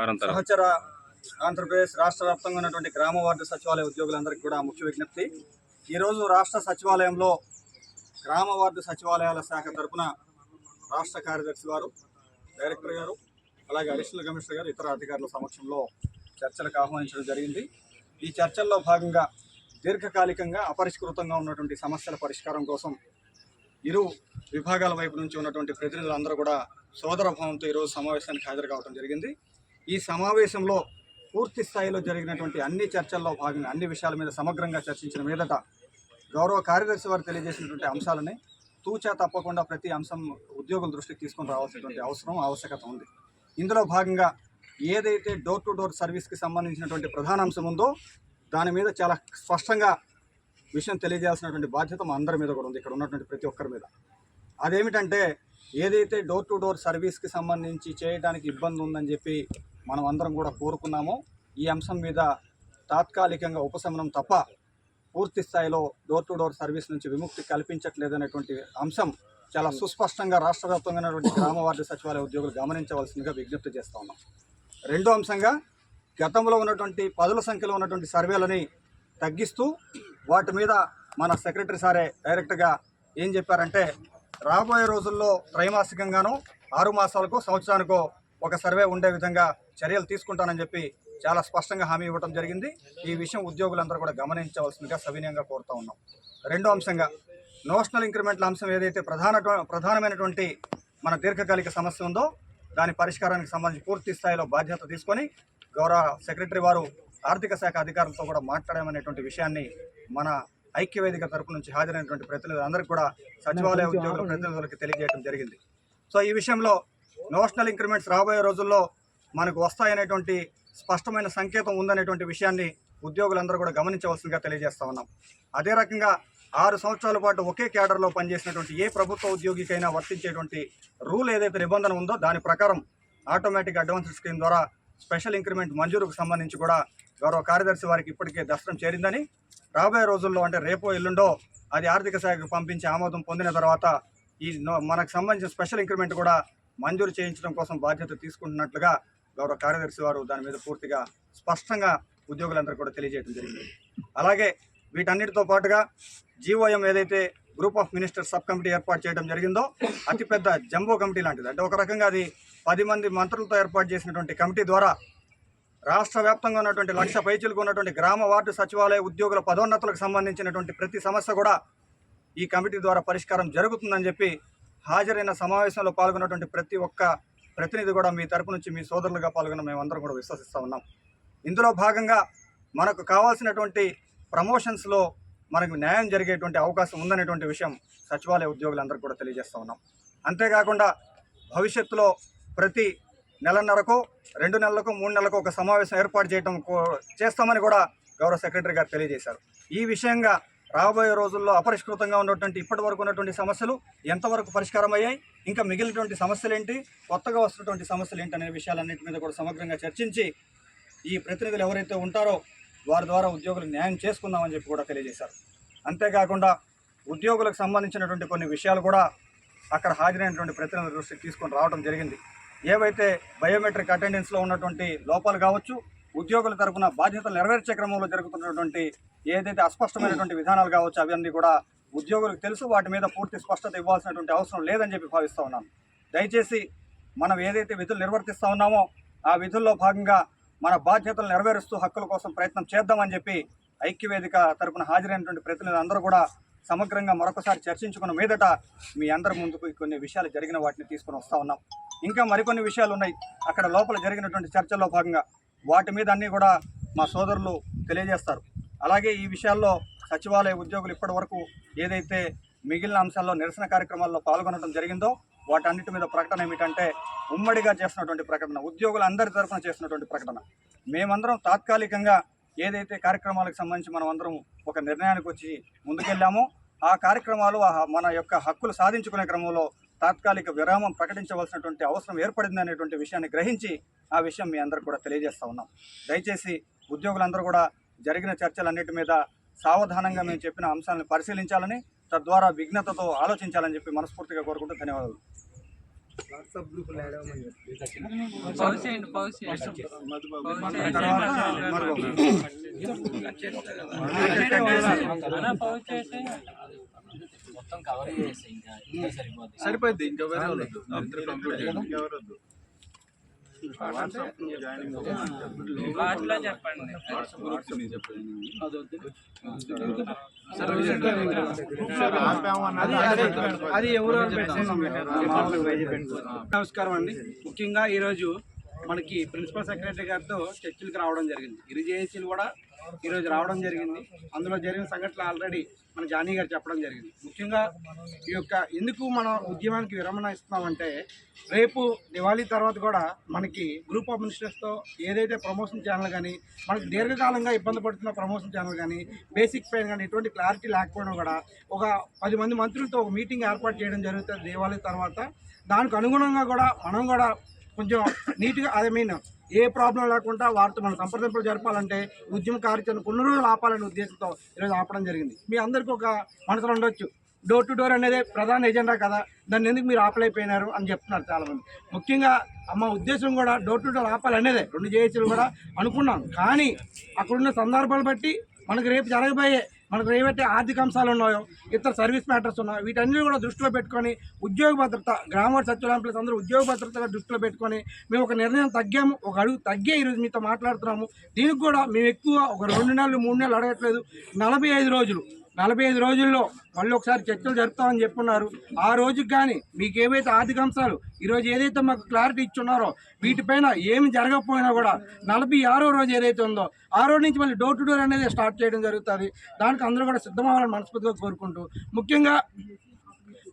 సహచర ఆంధ్రప్రదేశ్ రాష్ట్ర వ్యాప్తంగా ఉన్నటువంటి గ్రామ వార్డు సచివాలయ ఉద్యోగులందరికీ కూడా ముఖ్య విజ్ఞప్తి. ఈరోజు రాష్ట్ర సచివాలయంలో గ్రామ వార్డు సచివాలయాల శాఖ తరపున రాష్ట్ర కార్యదర్శి వారు డైరెక్టర్ గారు అలాగే అడిషనల్ కమిషనర్ గారు ఇతర అధికారుల సమక్షంలో చర్చలకు ఆహ్వానించడం జరిగింది. ఈ చర్చల్లో భాగంగా దీర్ఘకాలికంగా అపరిష్కృతంగా ఉన్నటువంటి సమస్యల పరిష్కారం కోసం ఇరు విభాగాల వైపు నుంచి ఉన్నటువంటి ప్రతినిధులందరూ కూడా సోదర భావంతో ఈరోజు సమావేశానికి హాజరు కావడం జరిగింది. ఈ సమావేశంలో పూర్తి స్థాయిలో జరిగినటువంటి అన్ని చర్చల్లో భాగంగా అన్ని విషయాల మీద సమగ్రంగా చర్చించిన మీదట గౌరవ కార్యదర్శి వారు తెలియజేసినటువంటి అంశాలని తూచా తప్పకుండా ప్రతి అంశం ఉద్యోగుల దృష్టికి తీసుకొని రావాల్సినటువంటి అవసరం ఆవశ్యకత ఉంది. ఇందులో భాగంగా ఏదైతే డోర్ టు డోర్ సర్వీస్కి సంబంధించినటువంటి ప్రధాన అంశం ఉందో దాని మీద చాలా స్పష్టంగా విషయం తెలియజేయాల్సినటువంటి బాధ్యత మా అందరి మీద కూడా ఉంది ఇక్కడ ఉన్నటువంటి ప్రతి ఒక్కరి మీద. అదేమిటంటే ఏదైతే డోర్ టు డోర్ సర్వీస్కి సంబంధించి చేయడానికి ఇబ్బంది ఉందని చెప్పి మనం అందరం కూడా కోరుకున్నాము. ఈ అంశం మీద తాత్కాలికంగా ఉపశమనం తప్ప పూర్తి స్థాయిలో డోర్ టు డోర్ సర్వీస్ నుంచి విముక్తి కల్పించట్లేదనేటువంటి అంశం చాలా సుస్పష్టంగా రాష్ట్ర వ్యాప్తంగా ఉన్నటువంటి గ్రామ వార్డు సచివాలయ ఉద్యోగులు గమనించవలసిందిగా విజ్ఞప్తి చేస్తా ఉన్నాం. రెండో అంశంగా గతంలో ఉన్నటువంటి పదుల సంఖ్యలో ఉన్నటువంటి సర్వేలని తగ్గిస్తూ వాటి మీద మన సెక్రటరీ సారే డైరెక్ట్గా ఏం చెప్పారంటే రాబోయే రోజుల్లో త్రైమాసికంగానూ ఆరు మాసాలకు సంవత్సరానికో ఒక సర్వే ఉండే విధంగా చర్యలు తీసుకుంటానని చెప్పి చాలా స్పష్టంగా హామీ ఇవ్వడం జరిగింది. ఈ విషయం ఉద్యోగులందరూ కూడా గమనించవలసిందిగా సవినయంగా కోరుతా ఉన్నాం. రెండో అంశంగా నోషనల్ ఇంక్రిమెంట్ల అంశం ఏదైతే ప్రధాన ప్రధానమైనటువంటి మన దీర్ఘకాలిక సమస్య ఉందో దాని పరిష్కారానికి సంబంధించి పూర్తి స్థాయిలో బాధ్యత తీసుకొని గౌరవ సెక్రటరీ వారు ఆర్థిక శాఖ అధికారులతో కూడా మాట్లాడామనేటువంటి విషయాన్ని మన ఐక్యవేదిక తరపు నుంచి హాజరైనటువంటి ప్రతినిధులందరికీ కూడా సచివాలయ ఉద్యోగుల ప్రతినిధులకు తెలియజేయడం జరిగింది. సో ఈ విషయంలో నోషనల్ ఇంక్రిమెంట్స్ రాబోయే రోజుల్లో మనకు వస్తాయనేటువంటి స్పష్టమైన సంకేతం ఉందనేటువంటి విషయాన్ని ఉద్యోగులందరూ కూడా గమనించవలసిందిగా తెలియజేస్తా ఉన్నాం. అదే రకంగా ఆరు సంవత్సరాల పాటు ఒకే క్యాడర్లో పనిచేసినటువంటి ఏ ప్రభుత్వ ఉద్యోగికైనా వర్తించేటువంటి రూల్ ఏదైతే నిబంధన ఉందో దాని ప్రకారం ఆటోమేటిక్ అడ్వాన్స్ స్కీమ్ ద్వారా స్పెషల్ ఇంక్రిమెంట్ మంజూరుకు సంబంధించి కూడా గౌరవ కార్యదర్శి వారికి ఇప్పటికే దర్శనం చేరిందని రాబోయే రోజుల్లో అంటే రేపో ఎల్లుండో అది ఆర్థిక శాఖకు పంపించి ఆమోదం పొందిన తర్వాత ఈ నో- మనకు సంబంధించిన స్పెషల్ ఇంక్రిమెంట్ కూడా మంజూరు చేయించడం కోసం బాధ్యత తీసుకుంటున్నట్లుగా గౌరవ కార్యదర్శి వారు దాని మీద పూర్తిగా స్పష్టంగా ఉద్యోగులందరూ కూడా తెలియజేయడం జరిగింది. అలాగే వీటన్నిటితో పాటుగా జీఓఎం ఏదైతే group of minister sub committee ఏర్పాటు చేయడం జరిగిందో అతిపెద్ద జంబో కమిటీ లాంటిది. అంటే ఒక రకంగా అది పది మంది మంత్రులతో ఏర్పాటు చేసినటువంటి కమిటీ ద్వారా రాష్ట్ర వ్యాప్తంగా ఉన్నటువంటి లక్ష పైచులకు ఉన్నటువంటి గ్రామ వార్డు సచివాలయ ఉద్యోగుల పదోన్నతులకు సంబంధించినటువంటి ప్రతి సమస్య కూడా ఈ కమిటీ ద్వారా పరిష్కారం జరుగుతుందని చెప్పి హాజరైన సమావేశంలో పాల్గొన్నటువంటి ప్రతి ఒక్క ప్రతినిధి కూడా మీ తరపు నుంచి మీ సోదరులుగా పాల్గొన్న మేమందరం కూడా విశ్వసిస్తూ ఉన్నాం. ఇందులో భాగంగా మనకు కావాల్సినటువంటి ప్రమోషన్స్లో మనకు న్యాయం జరిగేటువంటి అవకాశం ఉందనేటువంటి విషయం సచివాలయ ఉద్యోగులందరూ కూడా తెలియజేస్తూ ఉన్నాం. అంతేకాకుండా భవిష్యత్తులో ప్రతి నెలన్నరకు రెండు నెలలకు మూడు నెలలకు ఒక సమావేశం ఏర్పాటు చేయడం కో- చేస్తామని కూడా గౌరవ సెక్రటరీ గారు తెలియజేశారు. ఈ విషయంగా రాబోయే రోజుల్లో అపరిష్కృతంగా ఉన్నటువంటి ఇప్పటి వరకు ఉన్నటువంటి సమస్యలు ఎంతవరకు పరిష్కారం అయ్యాయి ఇంకా మిగిలినటువంటి సమస్యలు ఏంటి కొత్తగా వస్తున్నటువంటి సమస్యలు ఏంటి అనే విషయాలన్నింటి మీద కూడా సమగ్రంగా చర్చించి ఈ ప్రతినిధులు ఎవరైతే ఉంటారో వారి ద్వారా ఉద్యోగులు న్యాయం చేసుకుందామని చెప్పి కూడా తెలియజేశారు. అంతేకాకుండా ఉద్యోగులకు సంబంధించినటువంటి కొన్ని విషయాలు కూడా అక్కడ హాజరైనటువంటి ప్రతినిధుల దృష్టికి తీసుకొని రావడం జరిగింది. ఏవైతే బయోమెట్రిక్ అటెండెన్స్లో ఉన్నటువంటి లోపాలు కావచ్చు ఉద్యోగుల తరపున బాధ్యతలు నెరవేర్చే క్రమంలో జరుగుతున్నటువంటి ఏదైతే అస్పష్టమైనటువంటి విధానాలు కావచ్చు అవన్నీ కూడా ఉద్యోగులకు తెలుసు. వాటి మీద పూర్తి స్పష్టత ఇవ్వాల్సినటువంటి అవసరం లేదని చెప్పి భావిస్తూ ఉన్నాను. దయచేసి మనం ఏదైతే విధులు నిర్వర్తిస్తూ ఉన్నామో ఆ విధుల్లో భాగంగా మన బాధ్యతలు నెరవేరుస్తూ హక్కుల కోసం ప్రయత్నం చేద్దామని చెప్పి ఐక్యవేదిక తరపున హాజరైనటువంటి ప్రతినిధులు అందరూ కూడా సమగ్రంగా మరొకసారి చర్చించుకున్న మీదట మీ అందరి ముందుకు కొన్ని విషయాలు జరిగిన వాటిని తీసుకొని వస్తూ ఉన్నాం. ఇంకా మరికొన్ని విషయాలు ఉన్నాయి. అక్కడ లోపల జరిగినటువంటి చర్చల్లో భాగంగా వాటి మీద అన్నీ కూడా మా సోదరులు తెలియజేస్తారు. అలాగే ఈ విషయాల్లో సచివాలయ ఉద్యోగులు ఇప్పటి వరకు ఏదైతే మిగిలిన అంశాల్లో నిరసన కార్యక్రమాల్లో పాల్గొనడం జరిగిందో వాటన్నిటి మీద ప్రకటన ఏమిటంటే ఉమ్మడిగా చేసినటువంటి ప్రకటన ఉద్యోగులందరి తరఫున చేసినటువంటి ప్రకటన. మేమందరం తాత్కాలికంగా ఏదైతే కార్యక్రమాలకు సంబంధించి మనం అందరం ఒక నిర్ణయానికి వచ్చి ముందుకెళ్ళామో ఆ కార్యక్రమాలు మన యొక్క హక్కులు సాధించుకునే క్రమంలో తాత్కాలిక విరామం ప్రకటించవలసినటువంటి అవసరం ఏర్పడింది అనేటువంటి విషయాన్ని గ్రహించి ఆ విషయం మీ అందరికి కూడా తెలియజేస్తా ఉన్నాం. దయచేసి ఉద్యోగులందరూ కూడా జరిగిన చర్చలన్నిటి మీద సావధానంగా మేము చెప్పిన అంశాలను పరిశీలించాలని తద్వారా విఘ్నతతో ఆలోచించాలని చెప్పి మనస్ఫూర్తిగా కోరుకుంటూ ధన్యవాదాలు. పౌస్ చేసి సరిపోద్ది ఇంకా వేరే వద్దు. అందరూ కంప్లీట్ చేయండి. వద్దు. ని చెప్పండి. అది ఎవరో నమస్కారం అండి ముఖ్యంగా ఈరోజు మనకి ప్రిన్సిపల్ సెక్రటరీ గారితో చర్చలకు రావడం జరిగింది ఇరు జేఏసీలు కూడా ఈరోజు రావడం జరిగింది. అందులో జరిగిన సంఘటనలు ఆల్రెడీ మన జానీ గారు చెప్పడం జరిగింది. ముఖ్యంగా ఈ యొక్క ఎందుకు మనం ఉద్యమానికి విరమణ ఇస్తున్నామంటే రేపు దివాళీ తర్వాత కూడా మనకి గ్రూప్ ఆఫ్ మినిస్టర్స్తో ఏదైతే ప్రమోషన్ ఛానల్ కానీ మనకి దీర్ఘకాలంగా ఇబ్బంది పడుతున్న ప్రమోషన్ ఛానల్ కానీ బేసిక్ పైన కానీ ఎటువంటి క్లారిటీ లేకపోయినా కూడా ఒక పది మంది మంత్రులతో ఒక మీటింగ్ ఏర్పాటు చేయడం జరుగుతుంది దివాళీ తర్వాత. దానికి అనుగుణంగా కూడా మనం కూడా కొంచెం నీట్గా ఐ మీన్ ఏ ప్రాబ్లం లేకుండా వారితో మనం సంప్రదింపులు జరపాలంటే ఉద్యమ కార్యాచరణ కొన్ని రోజులు ఆపాలనే ఉద్దేశంతో ఈరోజు ఆపడం జరిగింది. మీ అందరికీ ఒక మనసులో ఉండొచ్చు. డోర్ టు డోర్ అనేది ప్రధాన ఎజెండా కదా. దాన్ని ఎందుకు మీరు ఆపలేకపోయినారు అని చెప్తున్నారు చాలామంది. ముఖ్యంగా మా ఉద్దేశం కూడా డోర్ టు డోర్ ఆపాలనేదే. రెండు జేఏసీలు కూడా అనుకున్నాం. కానీ అక్కడున్న సందర్భాలు బట్టి మనకు రేపు జరగబోయే మనకు ఏవైతే ఆర్థిక అంశాలు ఉన్నాయో ఇతర సర్వీస్ మ్యాటర్స్ ఉన్నాయో వీటన్ని కూడా దృష్టిలో పెట్టుకొని ఉద్యోగ భద్రత గ్రామ సచివాలయం ప్లస్ అందరూ ఉద్యోగ భద్రతగా దృష్టిలో పెట్టుకొని మేము ఒక నిర్ణయం తగ్గాము ఒక అడుగు తగ్గే ఈరోజు మీతో మాట్లాడుతున్నాము. దీనికి కూడా మేము ఎక్కువ ఒక రెండు నెలలు మూడు నెలలు అడగట్లేదు. నలభై ఐదు రోజులు నలభై ఐదు రోజుల్లో మళ్ళీ ఒకసారి చర్చలు జరుపుతామని చెప్పున్నారు. ఆ రోజుకి కానీ మీకు ఏవైతే ఆర్థిక అంశాలు ఈరోజు ఏదైతే మాకు క్లారిటీ ఇచ్చున్నారో వీటిపైన ఏమి జరగకపోయినా కూడా నలభై ఆరో రోజు ఏదైతే ఉందో ఆ రోజు నుంచి మళ్ళీ డోర్ టు డోర్ అనేది స్టార్ట్ చేయడం జరుగుతుంది. దానికి అందరూ కూడా సిద్ధమవ్వాలని మనస్ఫూర్తిగా కోరుకుంటూ ముఖ్యంగా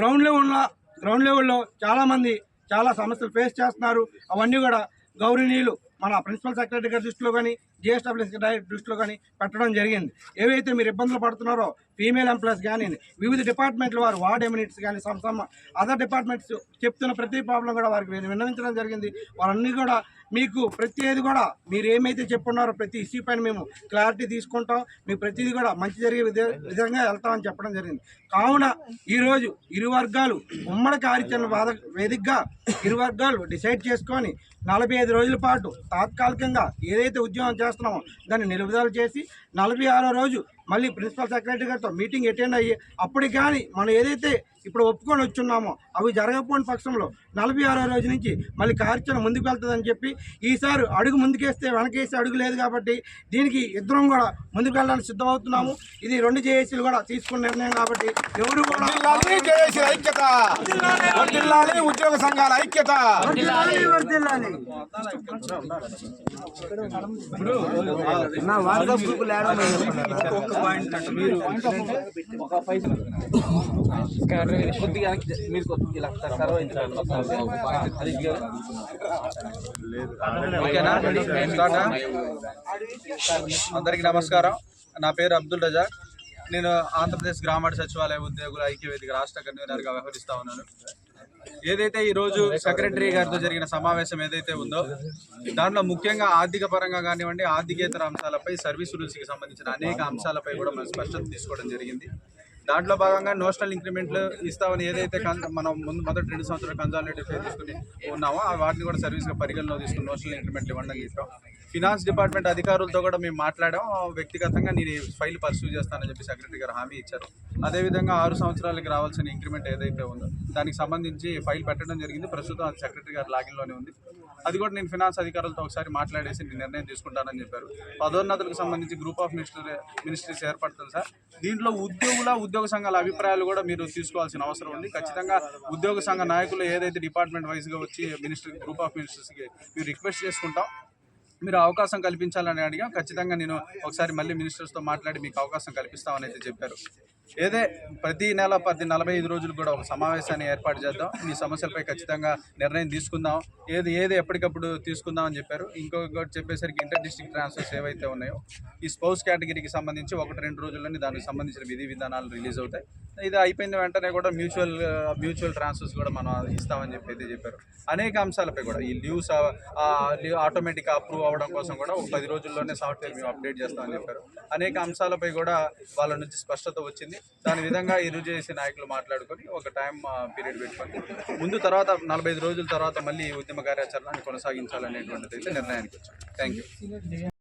గ్రౌండ్ ఉన్న గ్రౌండ్ లెవెల్లో చాలామంది చాలా సమస్యలు ఫేస్ చేస్తున్నారు. అవన్నీ కూడా గౌరవనీయులు మన ప్రిన్సిపల్ సెక్రటరీ గారి దృష్టిలో కానీ జిఎస్డబ్ల్యూఎస్ దృష్టిలో కానీ పెట్టడం జరిగింది. ఏవైతే మీరు ఇబ్బందులు పడుతున్నారో ఫీమేల్ ఎంప్లాయీస్ కానీ వివిధ డిపార్ట్మెంట్ల వారు వార్డ్ ఎమినిట్స్ కానీ సమ్ సమ్ అదర్ డిపార్ట్మెంట్స్ చెప్తున్న ప్రతి ప్రాబ్లం కూడా వారికి విన్నవించడం జరిగింది. వారన్నీ కూడా మీకు ప్రతిది కూడా మీరు ఏమైతే చెప్పున్నారో ప్రతి ఇష్యూ పైన మేము క్లారిటీ తీసుకుంటాం. మీకు ప్రతిదీ కూడా మంచి జరిగే విధంగా వెళ్తామని చెప్పడం జరిగింది. కావున ఈరోజు ఇరు వర్గాలు ఉమ్మడి కార్యాచరణ వాద వేదికగా ఇరు వర్గాలు డిసైడ్ చేసుకొని నలభై ఐదు రోజుల పాటు తాత్కాలికంగా ఏదైతే ఉద్యోగం చేస్తున్నాము. దాన్ని నిలుపుదల చేసి నలభై ఆరో రోజు మళ్ళీ ప్రిన్సిపల్ సెక్రటరీ గారితో మీటింగ్ అటెండ్ అయ్యి అప్పటికి కానీ మనం ఏదైతే ఇప్పుడు ఒప్పుకొని వచ్చున్నామో అవి జరగకపోయిన పక్షంలో నలభై ఆరో రోజు నుంచి మళ్ళీ కార్యాచరణ ముందుకు వెళ్తుందని చెప్పి ఈసారి అడుగు ముందుకేస్తే వెనకేసి అడుగు లేదు కాబట్టి దీనికి ఇద్దరం కూడా ముందుకు వెళ్ళడానికి సిద్ధమవుతున్నాము ఇది రెండు జేఏసీలు కూడా తీసుకున్న నిర్ణయం కాబట్టి ఎవరు కూడా ఐక్యత ఉద్యోగ సంఘాల ఐక్యత అంటే మీరు ఒక కొద్దిగా ఇలా సర్వ్ అయింది అది ఓకేనా? స్టార్ట్ అందరికీ నమస్కారం. నా పేరు అబ్దుల్ రజాక్. నేను ఆంధ్రప్రదేశ్ గ్రామాడ సచివాలయ ఉద్యోగుల ఐక్యవేదిక రాష్ట్ర కన్వీనర్గా వ్యవహరిస్తా ఉన్నాను. ఏదైతే ఈ రోజు సెక్రటరీ గారితో జరిగిన సమావేశం ఏదైతే ఉందో దాంట్లో ముఖ్యంగా ఆర్థిక పరంగా కానివ్వండి ఆర్థికేతర అంశాలపై సర్వీస్ రూల్స్కి సంబంధించిన అనేక అంశాలపై కూడా మనం స్పష్టత తీసుకోవడం జరిగింది. దాంట్లో భాగంగా నోషనల్ ఇంక్రిమెంట్లు ఇస్తామని ఏదైతే కన్- మనం ముందు మొదటి రెండు సంవత్సరాలు కన్సాలిడేట్ ఫే తీసుకుని ఉన్నామో వాటిని కూడా సర్వీస్గా పరిగణలో తీసుకుని నోషనల్ ఇంక్రిమెంట్లు ఇవ్వడం చెప్పాం. ఫినాన్స్ డిపార్ట్మెంట్ అధికారులతో కూడా మేము మాట్లాడాం. వ్యక్తిగతంగా నేను ఫైల్ పర్సూ చేస్తానని చెప్పి సెక్రటరీ గారు హామీ ఇచ్చారు. అదేవిధంగా ఆరు సంవత్సరాలకి రావాల్సిన ఇంక్రిమెంట్ ఏదైతే ఉందో దానికి సంబంధించి ఫైల్ పెట్టడం జరిగింది. ప్రస్తుతం అది సెక్రటరీ గారు లాగిన్లోనే ఉంది. అది కూడా నేను ఫినాన్స్ అధికారులతో ఒకసారి మాట్లాడేసి నేను నిర్ణయం తీసుకుంటానని చెప్పారు. పదోన్నతులకు సంబంధించి గ్రూప్ ఆఫ్ మినిస్టర్ మినిస్ట్రీస్ ఏర్పడుతుంది సార్. దీంట్లో ఉద్యోగుల ఉద్యోగ సంఘాల అభిప్రాయాలు కూడా మీరు తీసుకోవాల్సిన అవసరం ఉంది. ఖచ్చితంగా ఉద్యోగ సంఘ నాయకులు ఏదైతే డిపార్ట్మెంట్ వైజ్గా వచ్చి మినిస్టర్ గ్రూప్ ఆఫ్ మినిస్టర్స్కి మీరు రిక్వెస్ట్ చేసుకుంటాం. మీరు అవకాశం కల్పించాలని అడిగా. ఖచ్చితంగా నేను ఒకసారి మళ్ళీ మినిస్టర్స్తో మాట్లాడి మీకు అవకాశం కల్పిస్తామని అయితే చెప్పారు. ఏదే ప్రతి నెల పది నలభై ఐదు రోజులు కూడా ఒక సమావేశాన్ని ఏర్పాటు చేద్దాం. మీ సమస్యలపై ఖచ్చితంగా నిర్ణయం తీసుకుందాం. ఏది ఏది ఎప్పటికప్పుడు తీసుకుందాం అని చెప్పారు. ఇంకొకటి చెప్పేసరికి ఇంటర్ డిస్ట్రిక్ట్ ట్రాన్స్ఫర్స్ ఏవైతే ఉన్నాయో ఈ స్పౌస్ కేటగిరీకి సంబంధించి ఒకటి రెండు రోజుల్లోనే దానికి సంబంధించిన విధి విధానాలు రిలీజ్ అవుతాయి. ఇది అయిపోయిన వెంటనే కూడా మ్యూచువల్ మ్యూచువల్ ట్రాన్స్ఫర్స్ కూడా మనం ఇస్తామని చెప్పి అయితే చెప్పారు. అనేక అంశాలపై కూడా ఈ లీవ్స్ లీవ్ ఆటోమేటిక్గా అప్రూవ్ అవ్వడం కోసం కూడా ఒక పది రోజుల్లోనే సాఫ్ట్వేర్ మేము అప్డేట్ చేస్తామని చెప్పారు. అనేక అంశాలపై కూడా వాళ్ళ నుంచి స్పష్టత వచ్చింది. దాని విధంగా ఇరు చేసే నాయకులు మాట్లాడుకొని ఒక టైం పీరియడ్ పెట్టుకొని ముందు తర్వాత నలభై రోజుల తర్వాత మళ్ళీ ఈ ఉద్యమ కార్యాచరణ కొనసాగించాలనేటువంటిది అయితే నిర్ణయానికి వచ్చాం. Thank you